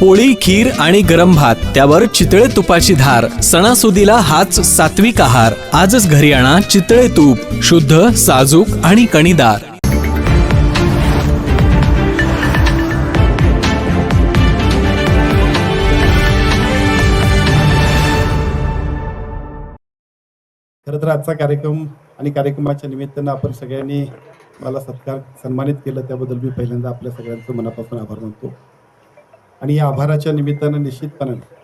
पोळी खीर आणि गरम भात त्यावर चितळे तुपाची धार सणासुदीला हाच सात्विक आहार. आजच घरी आणा चितळे तूप शुद्ध साजूक आणि कणीदार. खरं तर आजचा कार्यक्रम आणि कार्यक्रमाच्या निमित्तानं आपण सगळ्यांनी मला सत्कार सन्मानित केलं. त्याबद्दल मी पहिल्यांदा आपल्या सगळ्यांचं मनापासून आभार मानतो. आणि या आभाराच्या निमित्तानं निश्चितपणाने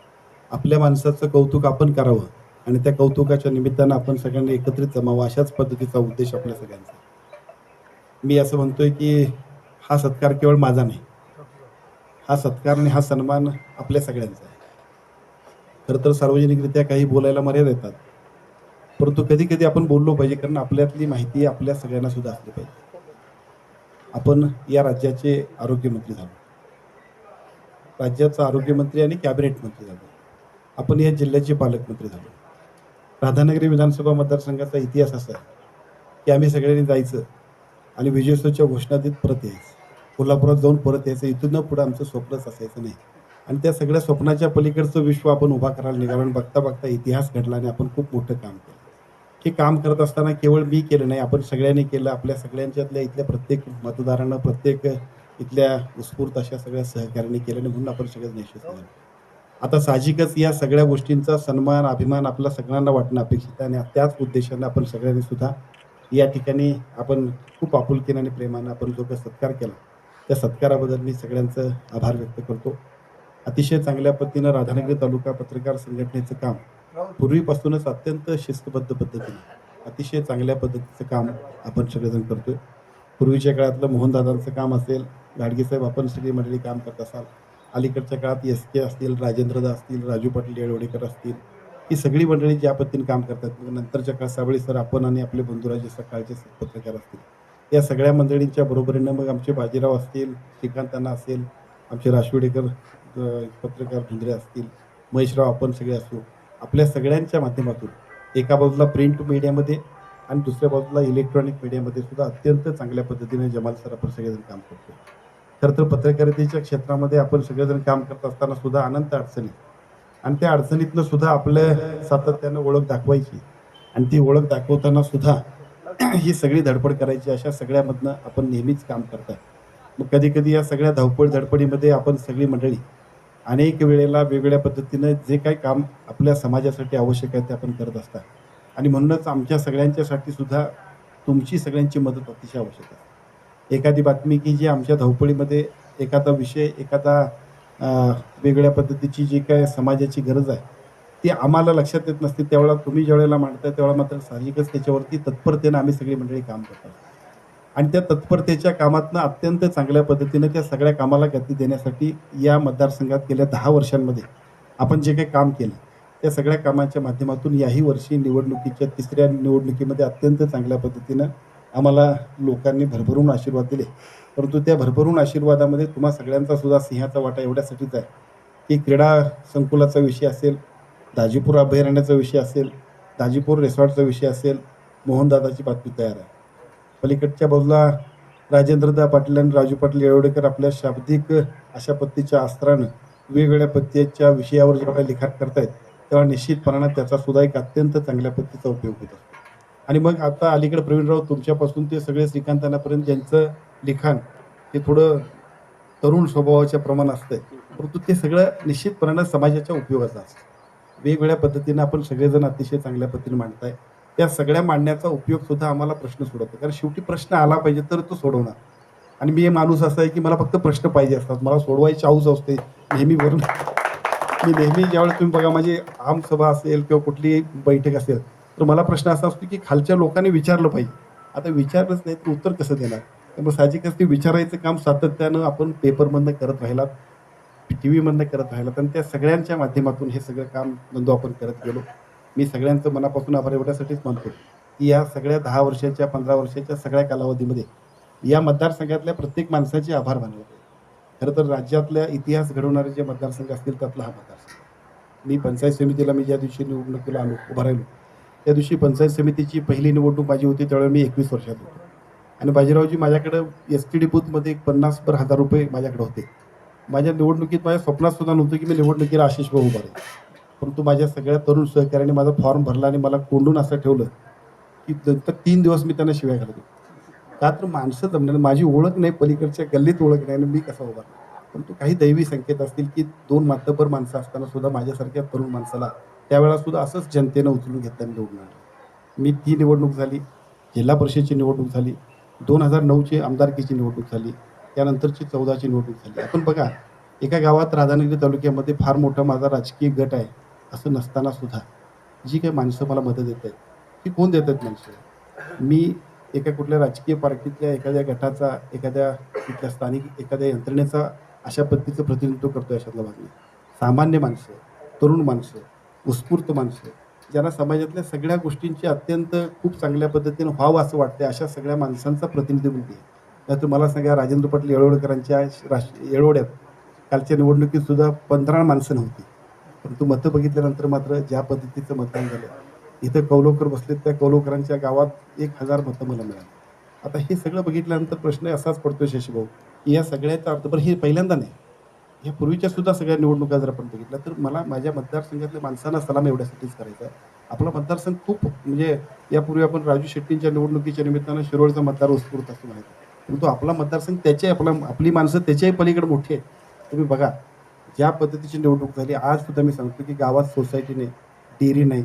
आपल्या माणसाचं कौतुक आपण करावं आणि त्या कौतुकाच्या निमित्तानं आपण सगळ्यांनी एकत्रित जमावं अशाच पद्धतीचा उद्देश आपल्या सगळ्यांचा. मी असं म्हणतोय की हा सत्कार केवळ माझा नाही. हा सत्कार आणि हा सन्मान आपल्या सगळ्यांचा आहे. खरं तर सार्वजनिकरित्या काही बोलायला मर्यादा येतात. परंतु कधी कधी आपण बोललो पाहिजे कारण आपल्यातली माहिती आपल्या सगळ्यांना सुद्धा असली पाहिजे. आपण या राज्याचे आरोग्यमंत्री झालो. राज्याचा आरोग्यमंत्री आणि कॅबिनेट मंत्री झालो. आपण या जिल्ह्याचे पालकमंत्री झालो. राधानगरी विधानसभा मतदारसंघाचा इतिहास असा आहे की आम्ही सगळ्यांनी जायचं आणि विजयोत्सवच्या घोषणा देत परत यायचं. कोल्हापुरात जाऊन परत यायचं. इथून पुढं आमचं स्वप्नच असायचं नाही. आणि त्या सगळ्या स्वप्नाच्या पलीकडचं विश्व आपण उभा करायला निघालो आणि बघता बघता इतिहास घडला आणि आपण खूप मोठं काम केलं. हे काम करत असताना केवळ मी केलं नाही आपण सगळ्यांनी केलं. आपल्या सगळ्यांच्यातल्या इथल्या प्रत्येक मतदारांना प्रत्येक इथल्या उत्स्फूर्त अशा सगळ्या सहकार्याने केलं आणि म्हणून आपण सगळ्यात निश्चित झालो. आता साहजिकच या सगळ्या गोष्टींचा सन्मान अभिमान आपल्या सगळ्यांना वाटणं अपेक्षित आहे आणि त्याच उद्देशाने आपण सगळ्यांनी सुद्धा या ठिकाणी आपण खूप आपुलकीने आणि प्रेमानं आपण जो काही सत्कार केला त्या सत्काराबद्दल मी सगळ्यांचं आभार व्यक्त करतो. अतिशय चांगल्या पद्धतीनं राधानगरी तालुका पत्रकार संघटनेचं काम पूर्वीपासूनच अत्यंत शिस्तबद्ध पद्धतीने अतिशय चांगल्या पद्धतीचं काम आपण सगळेजण करतोय. पूर्वीच्या काळातलं मोहनदादांचं काम असेल गाडगेसाहेब आपण सगळी मंडळी काम करत असाल. अलीकडच्या काळात एस के असतील राजेंद्रदा असतील राजू पाटील येळवडेकर असतील ही सगळी मंडळी ज्या पद्धतीने काम करतात नंतरच्या काळात सावळी सर आपण आणि आपले बंधुराजे सकाळचे पत्रकार असतील. या सगळ्या मंडळींच्या बरोबरीनं मग आमचे बाजीराव असतील श्रीकांतांना असेल आमचे राशवेडेकर पत्रकार धुंद्रे असतील महेशराव आपण सगळे असू आपल्या सगळ्यांच्या माध्यमातून एका बाजूला प्रिंट मीडियामध्ये आणि दुसऱ्या बाजूला इलेक्ट्रॉनिक मीडियामध्ये सुद्धा अत्यंत चांगल्या पद्धतीने जमाल सर आपण सगळेजण काम करतो खरं तर पत्रकारितेच्या क्षेत्रामध्ये आपण सगळेजण काम करत असताना सुद्धा अनंत अडचणी आणि त्या अडचणीतनं सुद्धा आपलं सातत्यानं ओळख दाखवायची आणि ती ओळख दाखवताना सुद्धा ही सगळी धडपड करायची अशा सगळ्यामधनं आपण नेहमीच काम करतात मग कधी कधी या सगळ्या धावपळ धडपडीमध्ये आपण सगळी मंडळी अनेक वेळेला वेगवेगळ्या पद्धतीनं जे काही काम आपल्या समाजासाठी आवश्यक आहे ते आपण करत असतात. आणि म्हणूनच आमच्या सगळ्यांच्यासाठी सुद्धा तुमची सगळ्यांची मदत अतिशय आवश्यक आहे. एखादी बातमी की जी आमच्या धावपळीमध्ये एखादा विषय एखादा वेगळ्या पद्धतीची जी काय समाजाची गरज आहे ती आम्हाला लक्षात येत नसते. त्यावेळेला तुम्ही ज्यावेळेला मांडताय त्यावेळेला मात्र साहजिकच त्याच्यावरती तत्परतेनं आम्ही सगळी मंडळी काम करतात. आणि त्या तत्परतेच्या कामातनं अत्यंत चांगल्या पद्धतीनं त्या सगळ्या कामाला गती देण्यासाठी या मतदारसंघात गेल्या दहा वर्षांमध्ये आपण जे काही काम केलं त्या सगळ्या कामाच्या माध्यमातून याही वर्षी निवडणुकीच्या तिसऱ्या निवडणुकीमध्ये अत्यंत चांगल्या पद्धतीनं आम्हाला लोकांनी भरभरून आशीर्वाद दिले. परंतु त्या भरभरून आशीर्वादामध्ये तुम्हा सगळ्यांचा सुद्धा सिंहाचा वाटा एवढ्यासाठीच आहे की क्रीडा संकुलाचा विषय असेल दाजीपूर अभयारण्याचा विषय असेल दाजीपूर रिसॉर्टचा विषय असेल मोहनदादाची बातमी तयार आहे. पलीकडच्या बाजूला राजेंद्रदा पाटील आणि राजू पाटील येवडेकर आपल्या शाब्दिक अशा पद्धतीच्या अस्त्रानं वेगवेगळ्या पद्धतीच्या विषयावर जेव्हा लिखाण करतायत तेव्हा निश्चितपणानं त्याचा सुद्धा एक अत्यंत चांगल्या पद्धतीचा उपयोग होत. असतो आणि मग आता अलीकडे प्रवीणराव तुमच्यापासून ते सगळे श्रीकांतांनापर्यंत ज्यांचं लिखाण हे थोडं तरुण स्वभावाच्या प्रमाण असतंय. परंतु ते सगळं निश्चितपणानं समाजाच्या उपयोगाचं असतं. वेगवेगळ्या पद्धतीनं आपण सगळेजण अतिशय चांगल्या पद्धतीने मांडताय. त्या सगळ्या मांडण्याचा उपयोग सुद्धा आम्हाला प्रश्न सोडवतो कारण शेवटी प्रश्न आला पाहिजे तर तो सोडवणार. आणि मी हे माणूस असा आहे की मला फक्त प्रश्न पाहिजे असतात. मला सोडवायची आऊस असते. नेहमी वरून मी नेहमी ज्यावेळेस तुम्ही बघा माझी आमसभा असेल किंवा कुठली बैठक असेल तर मला प्रश्न असा असतो की खालच्या लोकांनी विचारलं पाहिजे. आता विचारलंच नाही तर उत्तर कसं देणार? त्यामुळे साहजिकच ते विचारायचं काम सातत्यानं आपण पेपरमधनं करत राहिलात टी व्हीमधनं करत राहिलात आणि त्या सगळ्यांच्या माध्यमातून हे सगळं काम नंदू आपण करत गेलो. मी सगळ्यांचं मनापासून आभार एवढ्यासाठीच मानतो की या सगळ्या दहा वर्षाच्या पंधरा वर्षाच्या सगळ्या कालावधीमध्ये या मतदारसंघातल्या प्रत्येक माणसाचे आभार मानले पाहिजे. खरं तर राज्यातल्या इतिहास घडवणारे जे मतदारसंघ असतील त्यातला हा मतदारसंघ. मी पंचायत समितीला मी ज्या दिवशी निवडणुकीला आलो उभा राहिलो त्या दिवशी पंचायत समितीची पहिली निवडणूक माझी होती त्यावेळी मी एकवीस वर्षात होतो. आणि बाजीरावजी माझ्याकडं एस टी डी बूथमध्ये एक पन्नास पर हजार रुपये माझ्याकडे होते. माझ्या निवडणुकीत माझ्या स्वप्नात सुद्धा नव्हतं की मी निवडणुकीला आशिष भाऊ उभा परंतु माझ्या सगळ्या तरुण सहकार्याने माझा फॉर्म भरला आणि मला कोंडून असं ठेवलं की नंतर तीन दिवस मी त्यांना शिव्या घालतो का तर माणसं जमणार माझी ओळख नाही पलीकडच्या गल्लीत ओळख नाही आणि मी कसा उभा परंतु काही दैवी संकेत असतील की दोन मातबर माणसं असताना सुद्धा माझ्यासारख्या तरुण माणसाला त्यावेळेला सुद्धा असंच जनतेनं उचलून घेतलं आणि निवडून आणलं मी ती निवडणूक झाली जिल्हा परिषदेची निवडणूक झाली दोन हजार नऊची आमदारकीची निवडणूक झाली त्यानंतरची चौदाची निवडणूक झाली. आपण बघा एका गावात राधानगरी तालुक्यामध्ये फार मोठा माझा राजकीय गट आहे असं नसताना सुद्धा जी काही माणसं मला मदत देत आहेत ती कोण देत आहेत माणसं? मी एका कुठल्या राजकीय पार्टीतल्या एखाद्या गटाचा एखाद्या तिथल्या स्थानिक एखाद्या यंत्रणेचा अशा पद्धतीचं प्रतिनिधित्व करतो अशातला भाग नाही. सामान्य माणसं तरुण माणसं उत्स्फूर्त माणसं ज्यांना समाजातल्या सगळ्या गोष्टींची अत्यंत खूप चांगल्या पद्धतीने व्हावं असं वाटतं अशा सगळ्या माणसांचा प्रतिनिधी मिळते नाहीतर मला सांगा राजेंद्र पाटील येळवडकरांच्या राष्ट्र येळवड्यात कालच्या निवडणुकीतसुद्धा पंधरा माणसं नव्हती. परंतु मतं बघितल्यानंतर मात्र ज्या पद्धतीचं मतदान झालं इथं कौलोकर बसलेत त्या कौलोकरांच्या गावात एक हजार मतं मला मिळाली. आता हे सगळं बघितल्यानंतर प्रश्न असाच पडतो शशीभाऊ की या सगळ्याचा अर्थ बरं हे पहिल्यांदा नाही. ह्या पूर्वीच्या सुद्धा सगळ्या निवडणुका जर आपण बघितल्या तर मला माझ्या मतदारसंघातल्या माणसांना सलाम एवढ्यासाठीच करायचा आहे आपला मतदारसंघ खूप म्हणजे यापूर्वी आपण राजू शेट्टींच्या निवडणुकीच्या निमित्तानं शिरोळचा मतदार उत्स्फूर्त असं म्हणायचं. परंतु आपला मतदारसंघ त्याचे आपला आपली माणसं त्याच्याही पलीकडे मोठी आहे तुम्ही बघा ज्या पद्धतीची निवडणूक झाली आज सुद्धा मी सांगतो की गावात सोसायटीने डेअरी नाही.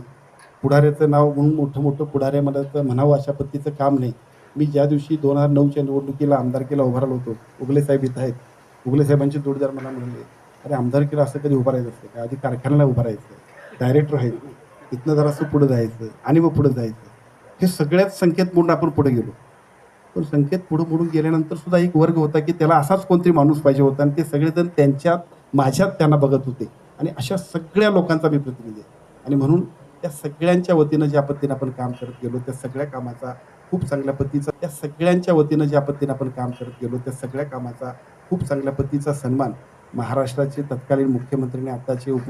पुढाऱ्याचं नाव म्हणून मोठं मोठं पुढाऱ्यामध्ये म्हणावं अशा पद्धतीचं काम नाही. मी ज्या दिवशी दोन हजार नऊच्या निवडणुकीला आमदारकीला उभारलो होतो उगले साहेब इथं आहेत. उगले साहेबांची जोडीदार मला म्हणाले अरे आमदारकीला असं कधी उभं राहायचं असतं का आधी कारखान्याला उभं राहायचं डायरेक्टर व्हायचं इथनं जरा असं पुढं जायचं आणि मग पुढं जायचं. हे सगळ्याच संकेत म्हणून आपण पुढे गेलो. पण संकेत पुढे पुढून गेल्यानंतर सुद्धा एक वर्ग होता की त्याला असाच कोणतरी माणूस पाहिजे होता आणि ते सगळेजण त्यांच्यात माझ्यात त्यांना बघत होते. आणि अशा सगळ्या लोकांचा मी प्रतिनिधी आहे. आणि म्हणून त्या सगळ्यांच्या वतीनं ज्या पद्धतीनं आपण काम करत गेलो त्या सगळ्या कामाचा खूप चांगल्या पद्धतीचा त्या सगळ्यांच्या वतीनं ज्या पद्धतीनं आपण काम करत गेलो त्या सगळ्या कामाचा खूप चांगल्या पद्धतीचा सन्मान महाराष्ट्राचे तत्कालीन मुख्यमंत्र्यांनी आताचे उप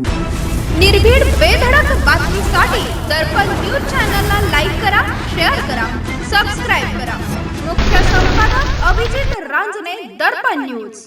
निर्भीड बेधडक बातमीसाठी दर्पण न्यूज चॅनलला लाईक करा शेअर करा सबस्क्राईब करा. मुख्य संपादक अभिजित रांजने दर्पण न्यूज.